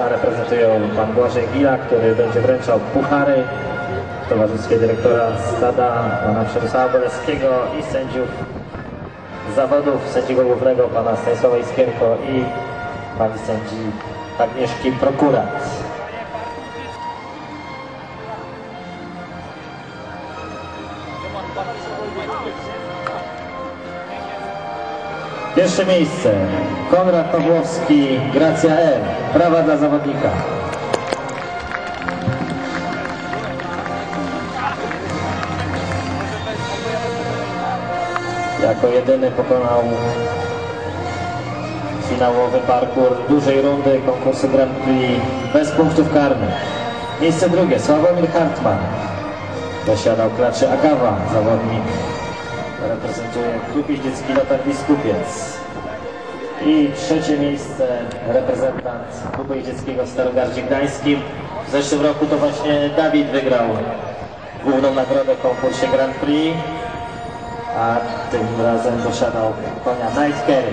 A reprezentują pan Błażej Gila, który będzie wręczał puchary w towarzystwie dyrektora stada, pana Przemysława Boleskiego i sędziów zawodów, sędziego głównego pana Stanisława Iskierko i pani sędzi Agnieszki Prokurat. Pierwsze miejsce Konrad Pawłowski, Gracja R. Brawa dla zawodnika. Jako jedyny pokonał finałowy parkour dużej rundy konkursu Grand Prix bez punktów karnych. Miejsce drugie Sławomir Hartman. Dosiadał klaczy Agawa, zawodnik reprezentuje klub jeździecki Lotar Biskupiec. I trzecie miejsce reprezentant klubu jeździeckiego w Starogardzie Gdańskim. W zeszłym roku to właśnie Dawid wygrał główną nagrodę w konkursie Grand Prix, a tym razem posiadał konia Night Carry.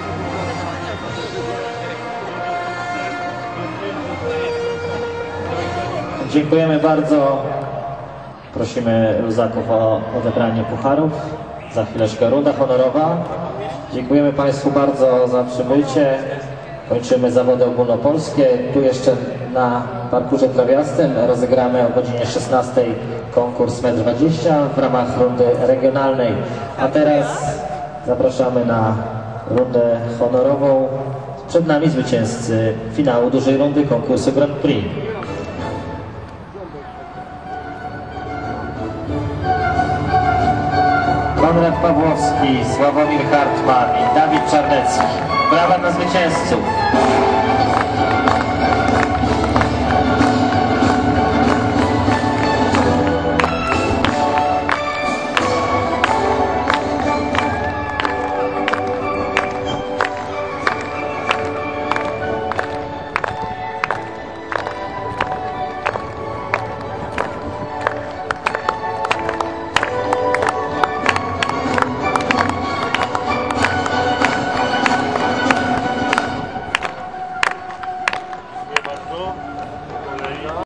Dziękujemy bardzo. Prosimy Luzaków o odebranie pucharów. Za chwileczkę runda honorowa. Dziękujemy Państwu bardzo za przybycie. Kończymy zawody ogólnopolskie. Tu jeszcze na parkurze trawiastym rozegramy o godzinie 16 konkurs M20 w ramach rundy regionalnej. A teraz zapraszamy na rundę honorową. Przed nami zwycięzcy finału dużej rundy konkursu Grand Prix. Konrad Pawłowski, Sławomir Hartman i Dawid Czarnecki. Brawa dla zwycięzców.